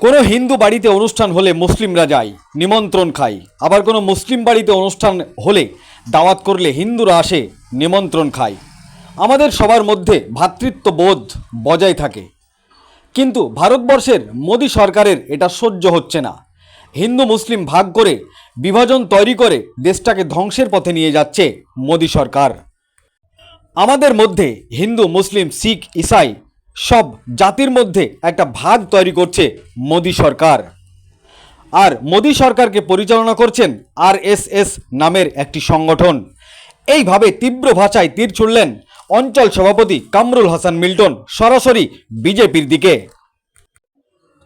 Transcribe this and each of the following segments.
কোনো হিন্দু বাড়িতে অনুষ্ঠান হলে মুসলিমরা যায়, নিমন্ত্রণ খায়। আবার কোনো মুসলিম বাড়িতে অনুষ্ঠান হলে দাওয়াত করলে হিন্দুরা আসে, নিমন্ত্রণ খায়। আমাদের সবার মধ্যে ভ্রাতৃত্ববোধ বজায় থাকে। কিন্তু ভারতবর্ষের মোদী সরকারের এটা সহ্য হচ্ছে না। হিন্দু মুসলিম ভাগ করে বিভাজন তৈরি করে দেশটাকে ধ্বংসের পথে নিয়ে যাচ্ছে মোদী সরকার। আমাদের মধ্যে হিন্দু, মুসলিম, শিখ, ইসাই সব জাতির মধ্যে একটা ভাগ তৈরি করছে মোদী সরকার। আর মোদী সরকারকে পরিচালনা করছেন আরএসএস নামের একটি সংগঠন। এইভাবে তীব্র ভাষায় তীর ছুড়লেন অঞ্চল সভাপতি কামরুল হাসান মিল্টন সরাসরি বিজেপির দিকে।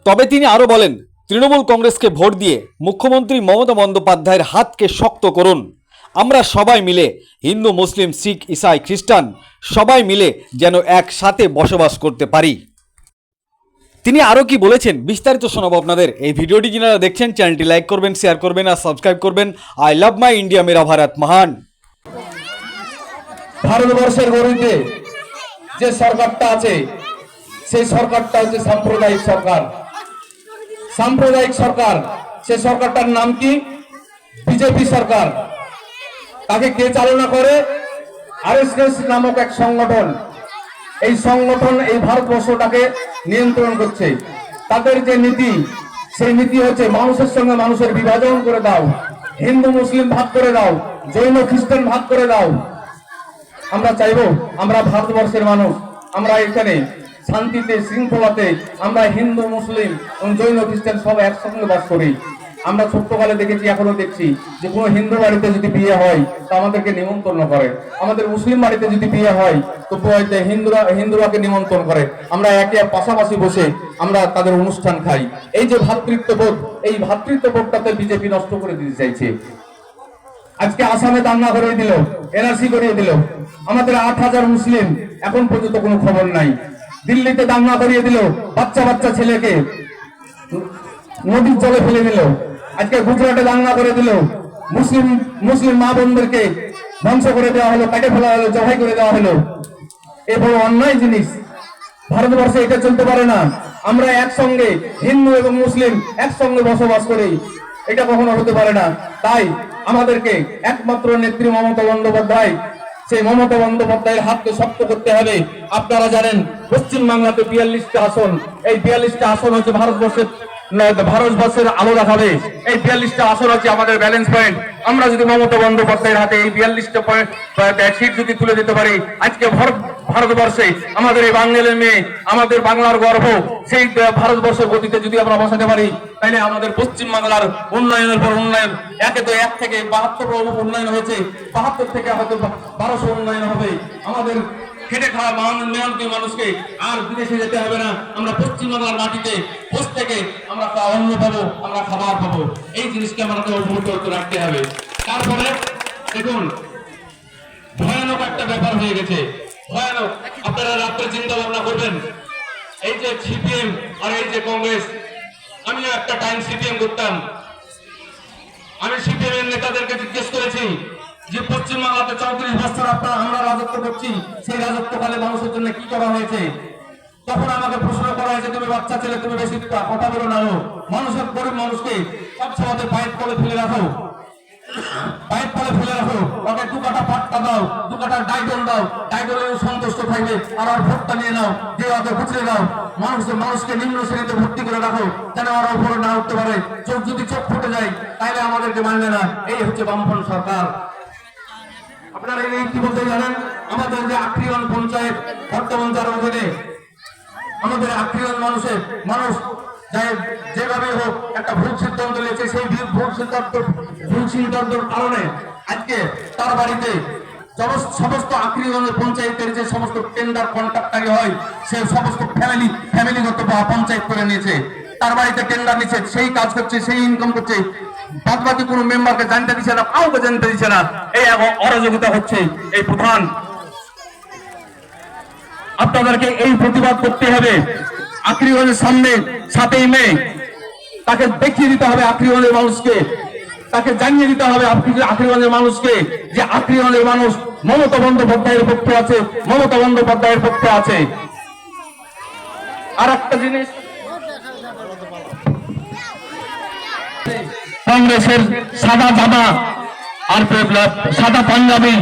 তবে তিনি আরও বলেন, তৃণমূল কংগ্রেসকে ভোট দিয়ে মুখ্যমন্ত্রী মমতা বন্দ্যোপাধ্যায়ের হাতকে শক্ত করুন। আমরা সবাই মিলে হিন্দু, মুসলিম, শিখ, ইসাই, খ্রিস্টান সবাই মিলে যেন একসাথে বসবাস করতে পারি। তিনি আরও কি বলেছেন বিস্তারিত শোনাবো আপনাদের। এই ভিডিওটি যারা দেখছেন, চ্যানেলটি লাইক করবেন, শেয়ার করবেন আর সাবস্ক্রাইব করবেন। আই লাভ মাই ইন্ডিয়া, মেরা ভারত মহান। ভারতবর্ষের গরিবে যে সরকারটা আছে, সেই সরকারটা হচ্ছে সাম্প্রদায়িক সরকার। সাম্প্রদায়িক সরকার সেই সরকারটার নাম কি? বিজেপি সরকার। তাকে কে চালনা করে? আরএসএস নামক এক সংগঠন। এই সংগঠন এই ভারতবর্ষটাকে নিয়ন্ত্রণ করছে। তাদের যে নীতি, সেই নীতি হচ্ছে মানুষের সঙ্গে মানুষের বিভাজন করে দাও। হিন্দু, মুসলিম ভাগ করে দাও। জৈন, খ্রিস্টান ভাগ করে দাও। আমরা চাইব, আমরা ভারতবর্ষের মানুষ, আমরা এখানে শান্তিতে, শৃঙ্খলাতে, আমরা হিন্দু, মুসলিম জৈন, খ্রিস্টান সব একসঙ্গে বাস করি। আমরা ছোট্টকালে দেখেছি, এখনও দেখছি যে কোনো হিন্দু বাড়িতে যদি বিয়ে হয়, তো আমাদেরকে নিমন্ত্রণ করে। আমাদের মুসলিম বাড়িতে যদি বিয়ে হয়, তো হিন্দুরা, হিন্দুরাকে নিমন্ত্রণ করে। আমরা একে পাশাপাশি বসে আমরা তাদের অনুষ্ঠান খাই। এই যে ভ্রাতৃত্ববোধ এই ভ্রাতৃত্ববোধটাতে বিজেপি নষ্ট করে দিতে চাইছে। আজকে আসামে দাঙ্গা করে দিল এনআরসি করিয়ে দিল। আমাদের আট হাজার মুসলিম এখন পর্যন্ত কোনো খবর নাই। দিল্লিতে দাঙ্গা করিয়ে দিল বাচ্চা বাচ্চা ছেলেকে নদীর জলে ফেলে দিল। আজকে গুজরাটে দাঙ্গা করে দিল। মুসলিম মুসলিম মা বোনদেরকে ধ্বংস করে দেওয়া হলো, কাটে ফেলা হলো, জবাই করে দেওয়া হলো। এ বড় অন্যায় জিনিস। ভারতবর্ষে এটা চলতে পারে না। আমরা একসঙ্গে হিন্দু এবং মুসলিম একসঙ্গে বসবাস করি। এটা কখনো হতে পারে না। তাই আমাদেরকে একমাত্র নেত্রী মমতা বন্দ্যোপাধ্যায়, সেই মমতা বন্দ্যোপাধ্যায়ের হাতকে শক্ত করতে হবে। আপনারা জানেন পশ্চিম বাংলাতে বিয়াল্লিশটা আসন। এই বিয়াল্লিশটা আসন হচ্ছে ভারতবর্ষের ভারতবর্ষের আলো দেখাবে। এই বিয়াল্লিশটা আসন হচ্ছে আমাদের ব্যালেন্স পয়েন্ট আমরা যদি মমতা বন্দ্যোপাধ্যায়ের হাতে এই বিয়াল্লিশটা সিট যদি তুলে দিতে পারি, আজকে ভারতবর্ষে আমাদের এই বাঙালির মেয়ে, আমাদের বাংলার গর্ব, সেই ভারতবর্ষের গতিতে যদি আমরা বসাতে পারি, তাহলে আমাদের পশ্চিম বাংলার উন্নয়নের পর উন্নয়ন, একে তো এক থেকে বাহাত্তর উন্নয়ন হয়েছে, বাহাত্তর থেকে হয়তো বারোশো উন্নয়ন হবে। আমাদের খেটে খাওয়া মেহনতি মানুষকে আর বিদেশে যেতে হবে না। আমরা পশ্চিম বাংলার মাটিতে বসে থেকে আমরা অন্ন পাবো, আমরা খাবার পাবো। এই জিনিসকে আমাদের অবগত রাখতে হবে। তারপরে দেখুন, ভয়ানক একটা ব্যাপার হয়ে গেছে। ভয়ানক, আপনারা রাত্রে চিন্তা ভাবনা করবেন। এই যে সিপিএম আর এই যে কংগ্রেস, আমিও একটা টাইম সিপিএম করতাম। আমি সিপিএম এর নেতাদেরকে যে পশ্চিমবাংলাতে চৌত্রিশ বছর আপনারা আমরা রাজত্ব করছি, সেই রাজত্বকালে মানুষের জন্য কি করা হয়েছে? তখন আমাকে প্রশ্ন করা হয়েছে, তুমি বাচ্চা ছেলে, তুমি বেশি কথা বলো না মানুষের, গরিব মানুষকে সব সময় পাইপ করে ফেলে রাখো। ফেলে রাখো। ওকে দু কাটা পাট্টা দাও, দু কাটা ডাইডল দাও। সন্তুষ্ট থাকবে, আর ভোটটা নিয়ে নাও দিয়ে ওকে দাও। মানুষ, মানুষকে নিম্ন শ্রেণীতে ভর্তি করে রাখো, যেন ওরা উপরে না উঠতে পারে। চোখ যদি চোখ ফুটে যায় তাহলে আমাদেরকে মানবে না। এই হচ্ছে বামফ্রন্ট সরকার। আপনারা এই বলতে জানেন, আমাদের যে আক্রিয়ন পঞ্চায়েত বর্তমান যার অধীনে, আমাদের আক্রিয়ন মানুষের, মানুষ যেভাবে হোক একটা ভুল সিদ্ধান্ত নিয়েছে, সেই ভুল- সিদ্ধান্ত ভুল সিদ্ধান্তের কারণে আজকে তার বাড়িতে সমস্ত- আক্রিয়নের পঞ্চায়েতের যে সমস্ত টেন্ডার কন্ট্রাক্টারি হয় সেই সমস্ত ফ্যামিলি ফ্যামিলিগত পঞ্চায়েত করে নিয়েছে। তার বাড়িতে টেন্ডার নিচ্ছে, সেই কাজ করছে, সেই ইনকাম করছে বাদ বাকি কোনো মেম্বারকে জানতে দিচ্ছে না, কাউকে জানতে দিচ্ছে না। এই অ- অরাজকতা হচ্ছে, এই প্রধান। আপনাদেরকে এই প্রতিবাদ করতে হবে। আক্রিগঞ্জের সামনে, সাতই মে, তাকে দেখিয়ে দিতে হবে আক্রিগঞ্জের মানুষকে। তাকে জানিয়ে দিতে হবে আক্রি- আক্রিগঞ্জের মানুষকে যে আক্রিগঞ্জের মানুষ মমতা বন্দ্যোপাধ্যায়ের পক্ষে আছে, মমতা বন্দ্যোপাধ্যায়ের পক্ষে আছে। আর একটা জিনিস কংগ্রেসের সাদা জামা আর সাদা পাঞ্জাবি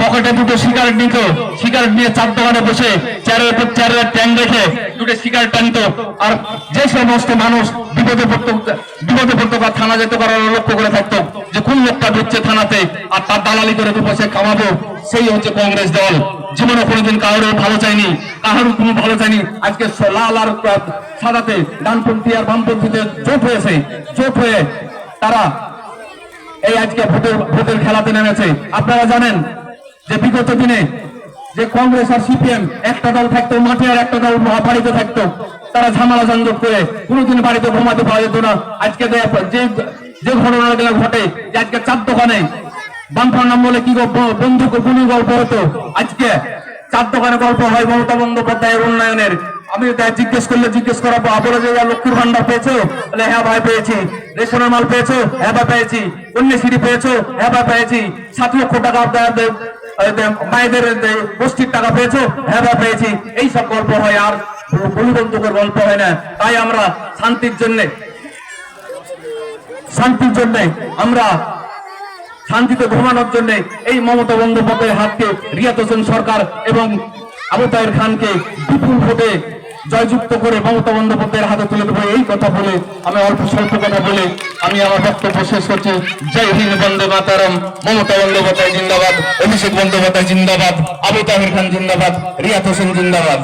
পকেটে দুটো সিগারেট নিত সিগারেট নিয়ে চার দোকানে বসে চেয়ারের উপর চেয়ারের ট্যাং রেখে দুটো সিগারেট টানিত। আর যে সমস্ত মানুষ বিপদে পড়তো বিপদে পড়তো বা থানা যেতে পারার লক্ষ্য করে থাকতো, যে কোন লোকটা ঢুকছে থানাতে আর তার দালালি করে দু পয়সা কামাবো সেই হচ্ছে কংগ্রেস দল। জীবনে কোনোদিন কারোর ভালো চাইনি কারোর কোনো ভালো চাইনি। আজকে লাল আর সাদাতে ডানপন্থী আর বামপন্থীতে জোট হয়েছে, জোট হয়ে তারা এই আজকে ভোটের ভোটের খেলাতে নেমেছে। আপনারা জানেন যে বিগত দিনে যে কংগ্রেস আর সিপিএম একটা দল থাকতো, মাঠে আর একটা দল বাড়িতে থাকতো, তারা ঝামেলা সংযোগ করে কোনোদিন বাড়িতে ঘুমাতে পাওয়া যেত না। আজকে যে যে ঘটনাগুলো ঘটে, যে আজকে চার দোকানে বামফার নাম বলে কি বন্ধু গুলি গল্প হতো? আজকে চার দোকানে গল্প হয় মমতা বন্দ্যোপাধ্যায়ের উন্নয়নের। আমি তাই জিজ্ঞেস করলে জিজ্ঞেস পর বলে যে লক্ষ্মীর ভান্ডার পেয়েছ? বলে হ্যাঁ ভাই, পেয়েছি। রেশনের মাল পেয়েছ? হ্যাঁ ভাই, পেয়েছি। কন্যাশ্রী পেয়েছ? হ্যাঁ ভাই, পেয়েছি। সাত লক্ষ টাকা দে- মায়েদের গোষ্ঠীর টাকা পেয়েছ? হ্যাঁ ভাই, পেয়েছি। এই সব গল্প হয় আর বন্ধুকের গল্প হয় না। তাই আমরা শান্তির জন্য শান্তির জন্য আমরা শান্তিতে ঘুমানোর জন্য এই মমতা বন্দ্যোপাধ্যায়ের হাতকে রিয়াত হোসেন সরকার এবং আবু খানকে বিপুল ভোটে জয়যুক্ত করে মমতা বন্দ্যোপাধ্যায়ের হাতে তুলে দেবো এই কথা বলে, আমি অল্প স্বল্প কথা বলে, আমি আমার বক্তব্য শেষ করছি। জয় হিন্দ, বন্দে মাতারম। মমতা বন্দ্যোপাধ্যায় জিন্দাবাদ, অভিষেক বন্দ্যোপাধ্যায় জিন্দাবাদ, আবু তাহির খান জিন্দাবাদ রিয়াত হোসেন জিন্দাবাদ।